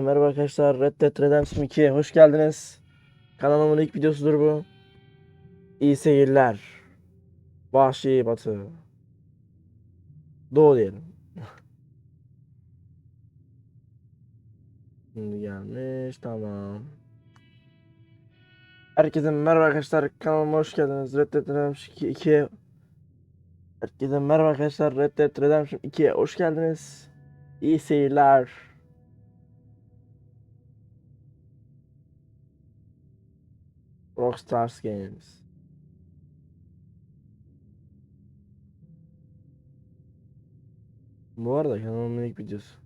Merhaba arkadaşlar Red Dead Redemption 2'ye hoş geldiniz. Kanalımın ilk videosudur bu. İyi seyirler. Vahşi Batı. Doğu diyelim. Şimdi gelmiş tamam. Herkese merhaba arkadaşlar kanalıma hoş geldiniz. Red Dead Redemption 2'ye Herkese merhaba arkadaşlar Red Dead Redemption 2'ye hoş geldiniz. İyi seyirler. Rockstars Games. Bu arada kanalımın ilk videosu.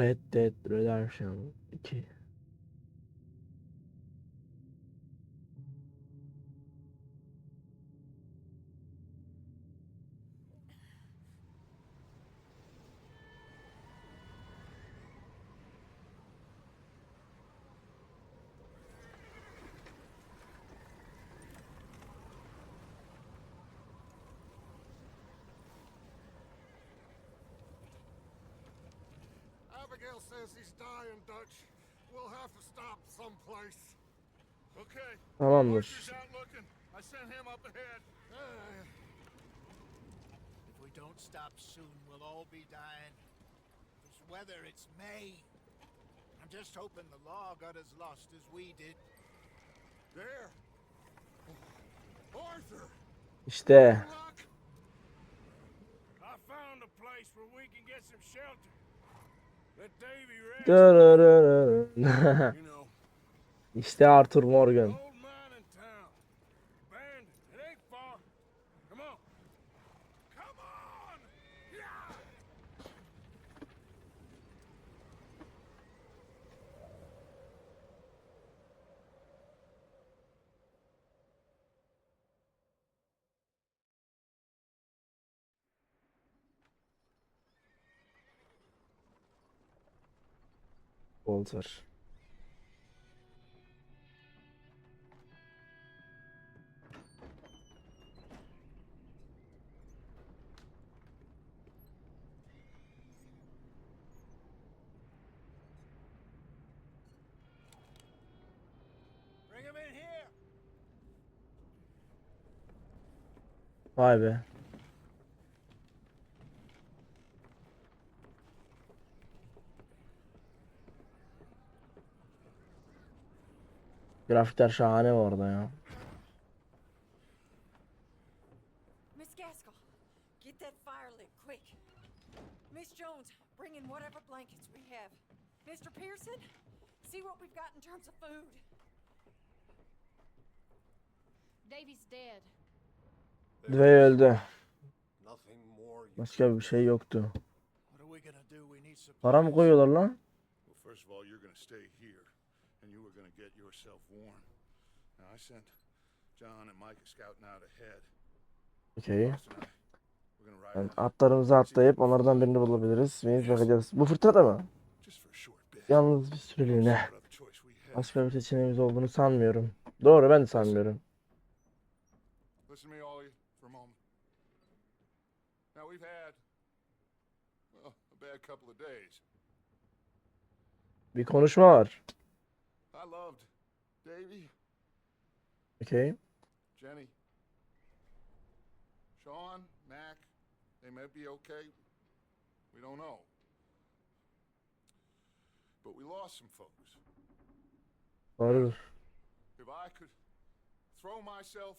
Red Dead Redemption 2. We don't stop soon, we'll all be dying. This weather, it's May. I'm just hoping the law got as lost as we did. there. Arthur! İşte Look! I found a place where we can get some shelter. İşte Arthur Morgan. Walter. Bring him in here. Vay be. Grafikler şahane bu arada ya. Miss Gaskell, get that fire lit quick. Miss Jones, bring in whatever blankets we have. Mr. Pearson, see what we've got in terms of food. Davy's dead. Dwayne öldü. Başka bir şey yoktu. Para mı koyuyorlar lan? Get yourself warm. Now, I sent John and Mike scouting out ahead. Ride Yani atlarımızı atlayıp onlardan birini bulabiliriz. Biz bakacağız. Bu fırtına mı? just for a short bit. Yalnız bir süreliğine. Başka bir seçeneğimiz olduğunu sanmıyorum. Doğru ben de sanmıyorum. Bir konuşma var. I loved Davy, Okay. Jenny, Sean, Mac. They may be okay. We don't know. But we lost some folks. Doğrudur. If I could throw myself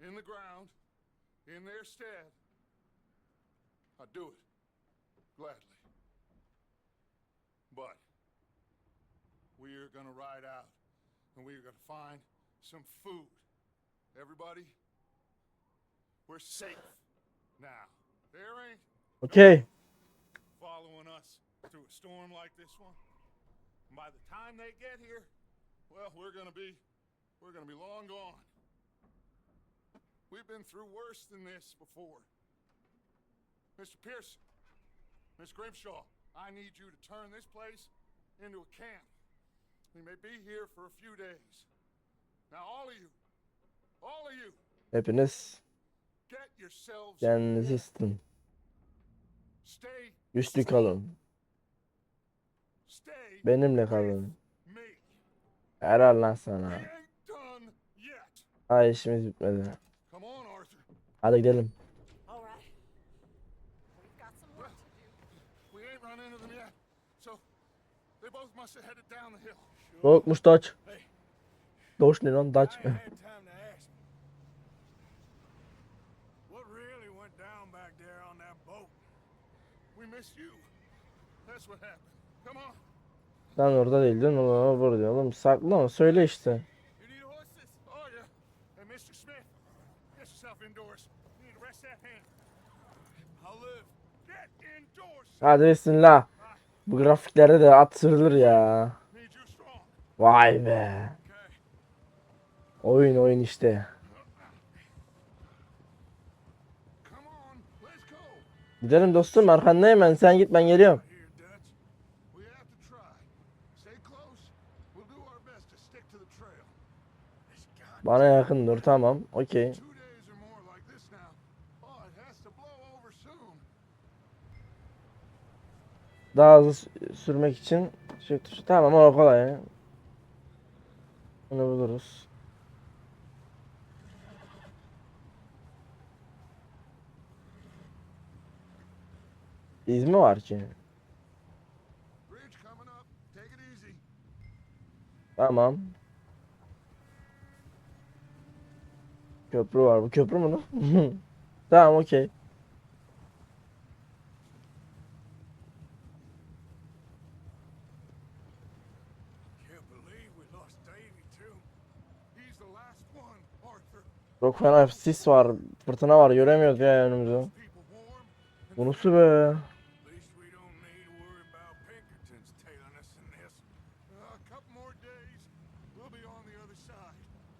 in the ground in their stead, I'd do it gladly. But we're going to ride out and we're to find some food. Everybody, we're safe now. There ain't Okey. following us through a storm like this one. And by the time they get here, well, we're going to be we're going to be long gone. We've been through worse than this before. Mr. Pearson, Miss Grimshaw, I need you to turn this place into a camp. Hepiniz get yourselves kendinizi ısıtın. Stay. Güçlü kalın. Stay. Benimle kalın. Helal lan sana. Ha işimiz bitmedi. Hadi gidelim. All right. We've got some work to do. We ain't run into them yet. So they both must have headed down the hill. Dodge. Hey, Dodge ne lan on. Lan orada değildin. Oğlum burada. Oğlum saklama söyle işte. Oh. Hadi bismillah. Bu grafiklerde de at sürülür ya. Vay be. Oyun oyun işte. Gidelim dostum arkandayım ben. Sen git ben geliyorum. Bana yakın dur tamam. Okey. Daha hızlı sü- sürmek için tuşu. Tamam o kolay. Bunu buluruz. İz mi var ki? Tamam. Köprü var. Bu köprü mü lan? Tamam okey. Çok fena sis var. Fırtına var. Göremiyoruz ya önümüzü. Bu nasıl be?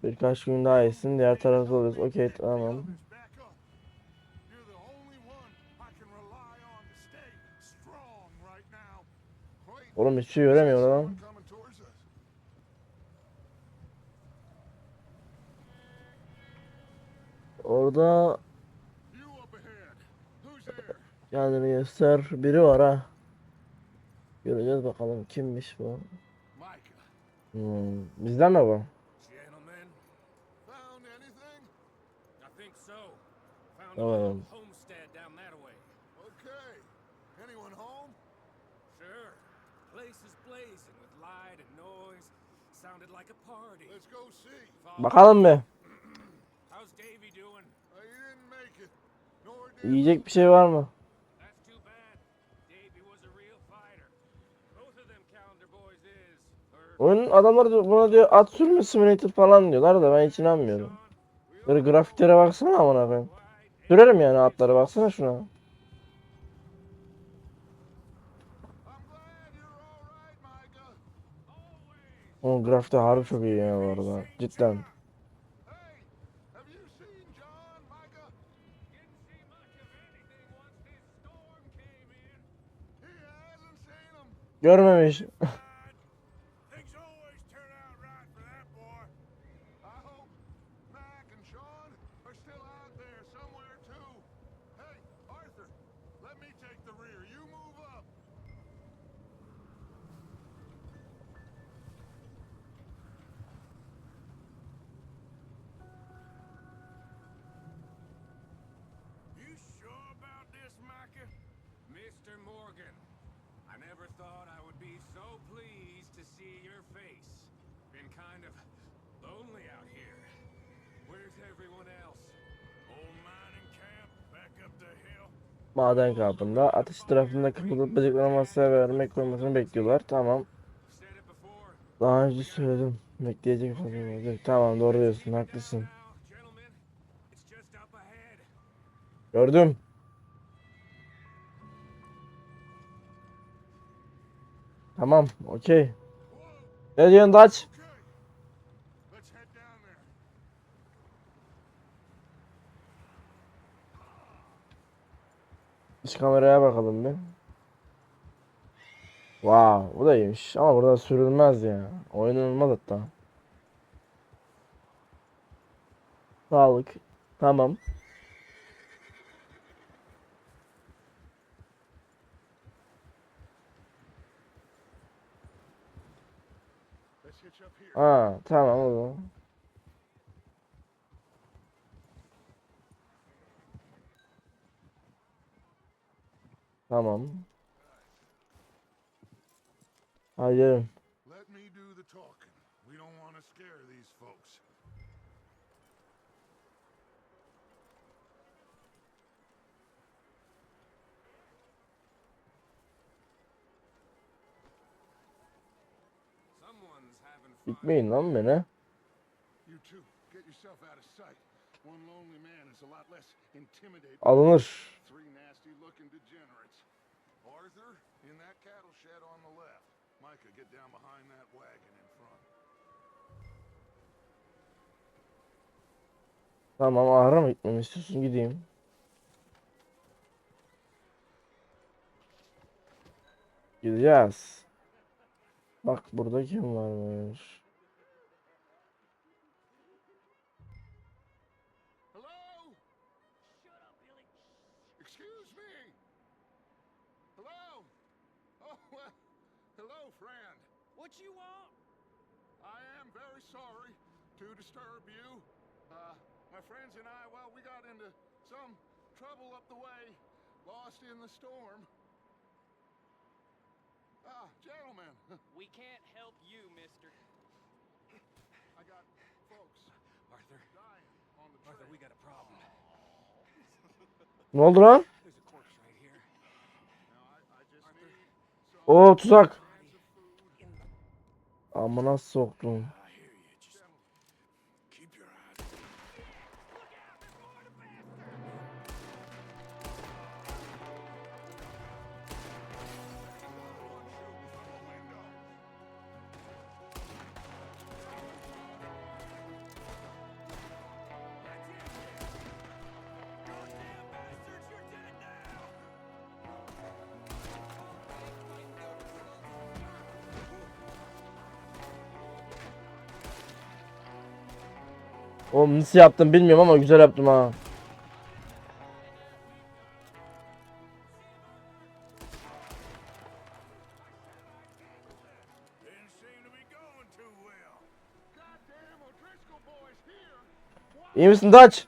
Birkaç gün daha iyisin. Diğer tarafta oluruz. Okey tamam. others back up. You're the Orada kendini göster. Biri var ha. Göreceğiz bakalım kimmiş bu. Hmm. Bizden mi bu? Gentlemen, Found anything? Yiyecek bir şey var mı? That's too bad. Davy was a real fighter. Both of them calendar boys is. Or Oyun adamlar diyor- buna diyor at sürme simulator falan diyorlar da ben hiç inanmıyorum. Böyle grafiklere baksana amına koyayım. Sürerim yani atları baksana şuna. Oğlum grafikte harbi çok iyi ya bu arada. Cidden. Görmemiş. Maden kampında ateş tarafında kapılıp bacaklarına masaya vermek koymasını bekliyorlar. Tamam. Daha önce söyledim. Bekleyecek fazla olacak. Tamam doğru diyorsun haklısın. Gördüm. Tamam okey. Ne diyorsun Daç? İç kameraya bakalım bir. Wow, bu da iyiymiş. Ama burada sürülmez ya. Oynanılmaz hatta. Sağlık. Tamam. Aa, tamam o zaman. Having fun. Gitmeyin lan beni. You two, get yourself out of sight. One lonely man is a lot less intimidating. Alınır. Three nasty looking degenerates. Arthur, in that cattle shed on the left. Micah, get down behind that wagon in front. Tamam ahıra mı gitmemi istiyorsun gideyim. Gideceğiz. Bak burada kim varmış. Friends and I, well, we got into some trouble up the way, lost in the storm. Ah, gentlemen, We can't help you, mister. I got folks Arthur, dying on the Arthur, trail. we got a problem. Ne oldu lan? There's a corpse right Oğlum nasıl yaptım bilmiyorum ama güzel yaptım ha. İyi misin Dutch?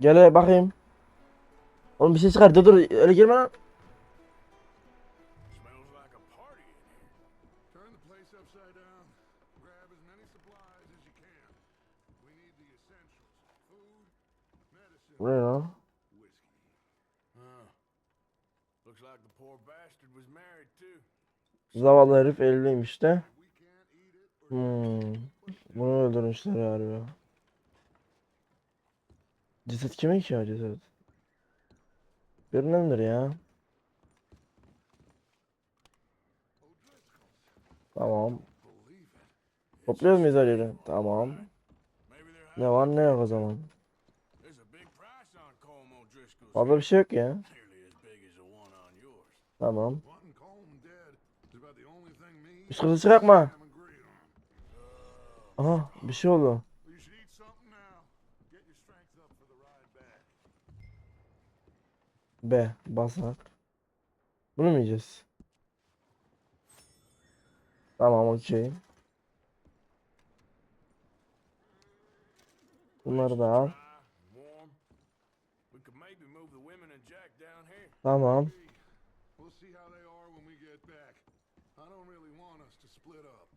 Gel bakayım. Oğlum bir şey çıkar dur dur öyle girme lan. Was married too. Zavallı herif evliymiş de. Hmm. Bunu öldürmüşler galiba. Ceset kimin ki ya ceset? Birindendir ya. Tamam. Topluyor muyuz her yeri? Tamam. Ne var ne yok o zaman. Fazla bir şey yok ya. Tamam. Üst kata çıkartma. Aha bir şey oldu. B. Basak. Bunu mu yiyeceğiz? Tamam okey. Bunları da al. Dry, warm. We could maybe move the women and Jack down here. Tamam. We'll see how they are when we get back. I don't really want us to split up.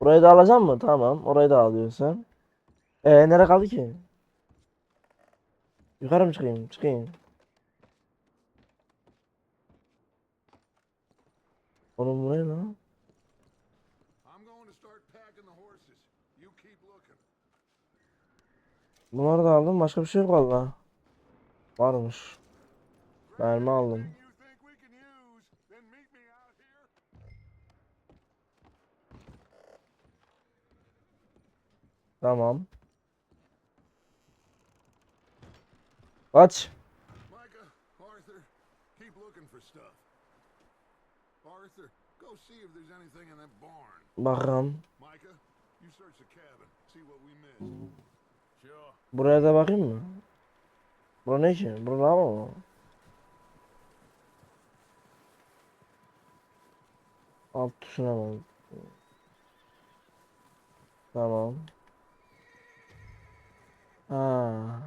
Burayı da alacağım mı? Tamam. Orayı da alıyorsun. Ee nereye kaldı ki? Yukarı mı çıkayım? Çıkayım. Oğlum bu ne lan? Bunları da aldım. Başka bir şey yok valla. Varmış. Mermi aldım. Tamam. Aç. Micah, Buraya da bakayım mı? Bura ne ki? Bura lava mı? Alt tuşuna bak. Tamam. Ha.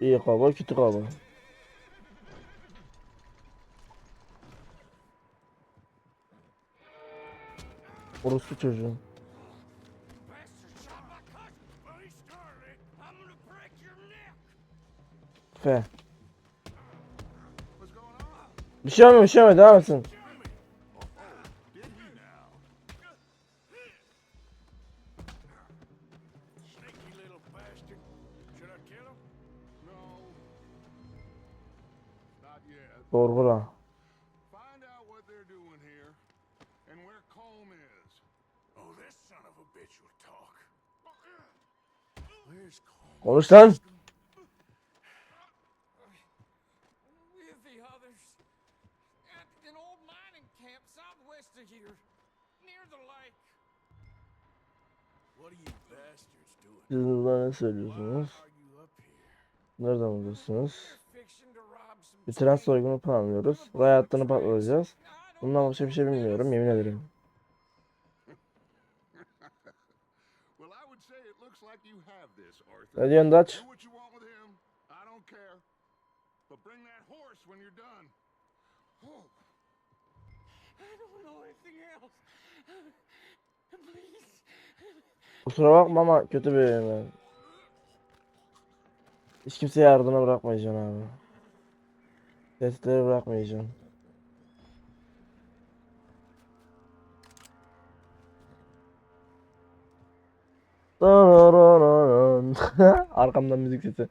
İyi kaba, kötü kaba. What's going on? Bir şey olmuyor, bir şey olmuyor. Devam etsin. Bastards doing? Siz burada ne söylüyorsunuz? Nereden some Bir tren soygunu planlıyoruz. Ray hattını patlatacağız. Bundan başka bir şey bilmiyorum, yemin ederim. Well, I would say it looks like you have this, Arthur. Ne diyorsun Dutch? Do what you want with him. I don't care. But bring that horse when you're done. Oh, I don't know anything else. Please. Kusura bakma ama kötü bir ben. Hiç kimseye yardımına bırakmayacaksın abi. Testleri bırakmayacaksın. Arkamdan müzik sesi.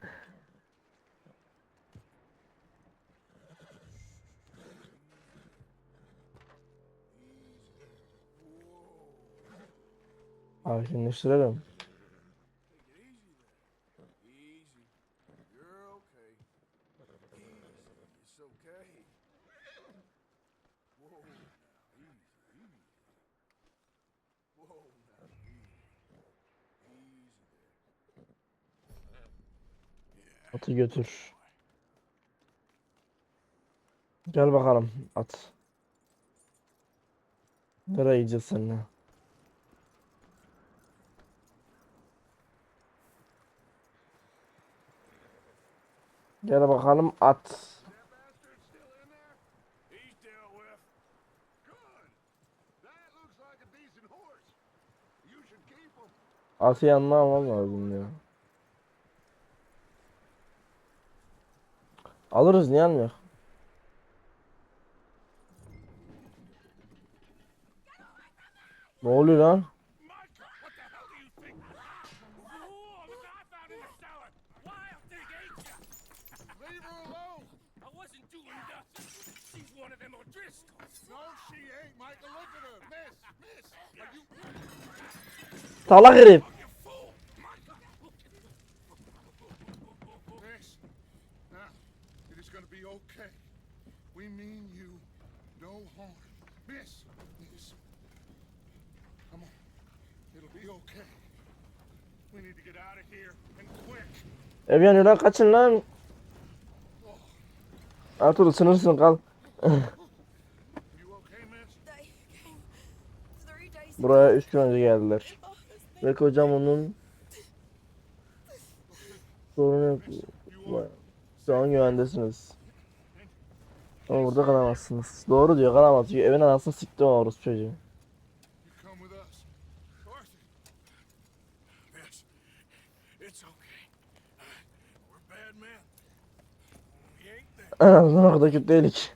Sakinleştirelim. Easy. You're okay. Easy. It's okay. Whoa. Now, easy. Easy. Whoa. Now, easy. Easy there. Atı götür. Gel bakalım at. Nereye gideceğiz seninle? Gel bakalım at. Atı yanına almam lazım ya. Alırız niye almıyor? Ne oluyor lan? Micah, what the hell do you think? Oh, the guy found in the cellar. Wild thing, ain't ya? Leave her alone. I wasn't doing nothing. She's one of them O'Driscolls. No, she ain't, Michael. Look at her. Miss, miss. Are you... Salak herif. You fool! Micah! Miss. Now, it is going to be okay. We mean you no harm. Miss. Miss. Come on. It'll be okay. We need to get out of here and quick. Ev yanıyor lan kaçın lan. Ertuğrul sınırsın kal. Buraya 3 gün önce geldiler. Ve kocam onun sorun yok. Şu an güvendesiniz. Ama burada kalamazsınız. Doğru diyor kalamaz. Çünkü evin anasını sikti o çocuğu. You come with us. Arthur. Miss, it's okay. We're bad men. We ain't that. En azından o kadar kötü değilik.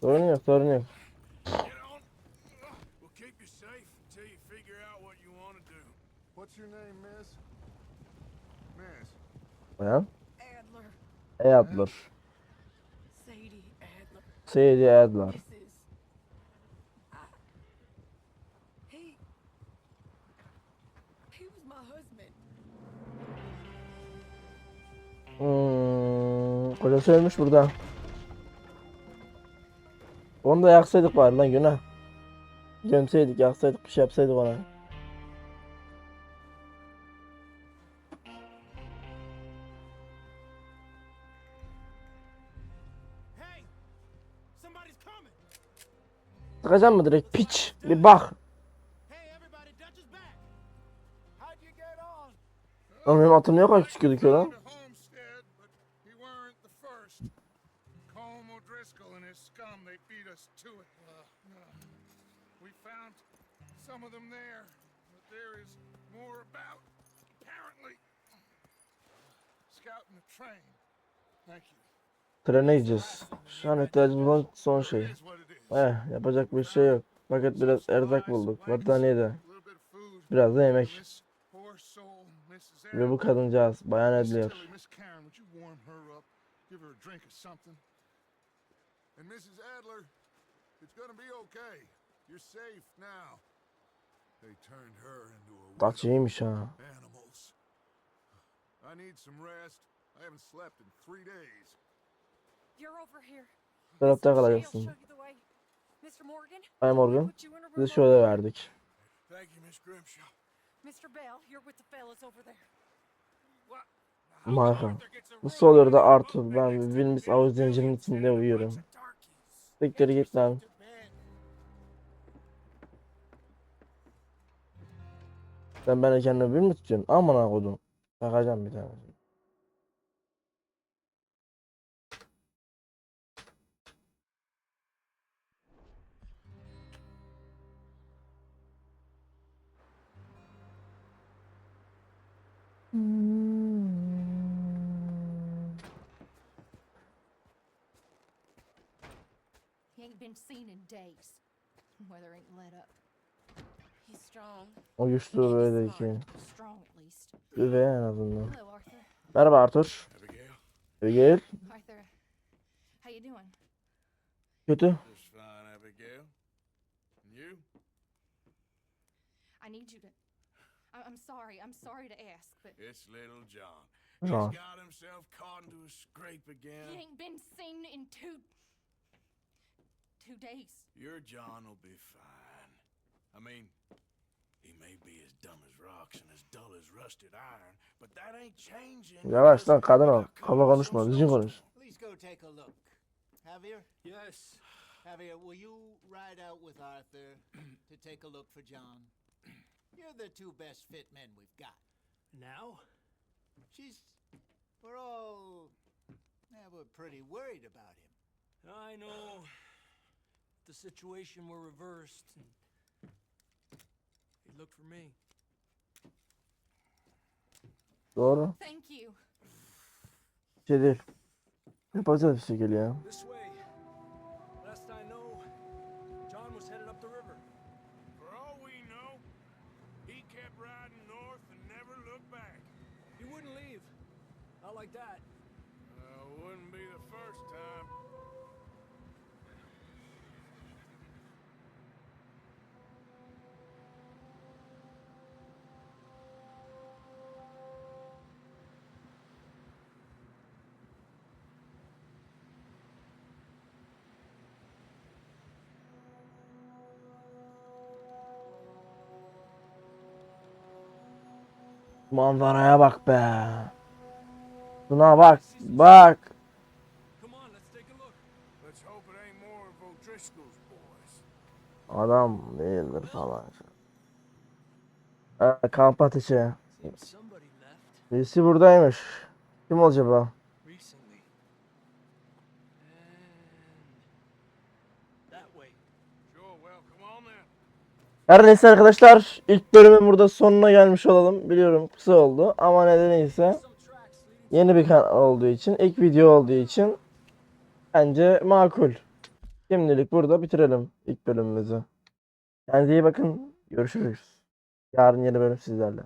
Sorun yok sorun yok. Get on. We'll keep you Hmm, kocası ölmüş burada. Onu da yaksaydık bari lan günah. Gömseydik, yaksaydık, bir şey yapsaydık ona. Sıkacağım mı direkt piç? Bir bak. Oğlum benim atım niye kadar küçük gözüküyor lan? Trene gideceğiz. Şu an ihtiyacımız olan son şey. Eh yapacak bir şey yok. Fakat biraz erzak bulduk. Battaniye de. A little bit of food. Biraz da yemek. Ve bu kadıncağız bayan ediliyor. And Mrs. Adler, it's gonna be okay. You're safe now. They turned her into a ha. Animals. I need some rest. I haven't slept in three days. You're over here. Tarafta kalacaksın. Mr. Morgan, Size şöyle verdik. Thank you, Miss Grimshaw. Mr. Bell, you're with the fellas over there. What? Marka. Nasıl oluyor da Arthur ben Wilmis avuz zincirinin içinde uyuyorum. Siktir git lan. Sen beni kendine bir mi tutuyorsun? Aman ha kodum. Takacağım bir tane. O güçlü böyle ki. Strong at least. Üvey en azından. Merhaba Arthur. Abigail? Abigail. Arthur, how you doing? Kötü. Just fine, Abigail. And you? I need you to. I- I'm sorry. I'm sorry to ask, but It's little John. John. He's got himself caught into a scrape again. he ain't been seen in two. two days. Your John will be fine. I mean, he may be as dumb as rocks and as dull as rusted iron, but that ain't changing. Yavaş because lan kadın ol. we got Kafa covered konuşma. some Düzgün konuş. snowstorm. Please go take a look. Javier, Yes. Javier, will you ride out with Arthur to take a look for John? You're the two best fit men we've got. Now? She's. We're all. Yeah, we're pretty worried about him. I know. The situation were reversed. And he looked for me. Doğru. Thank you. Bir şey değil. Yapacağız bir şekilde ya. This way. Manzaraya bak be. Buna bak. Bak. Adam değildir falan. Ee, kamp ateşi. Birisi buradaymış. Kim acaba? recently. And that way. Sure, well, come on then. Her neyse arkadaşlar ilk bölümün burada sonuna gelmiş olalım. Biliyorum kısa oldu ama nedeni ise yeni bir kanal olduğu için, ilk video olduğu için bence makul. Şimdilik burada bitirelim ilk bölümümüzü. Kendinize iyi bakın. Görüşürüz. Yarın yeni bölüm sizlerle.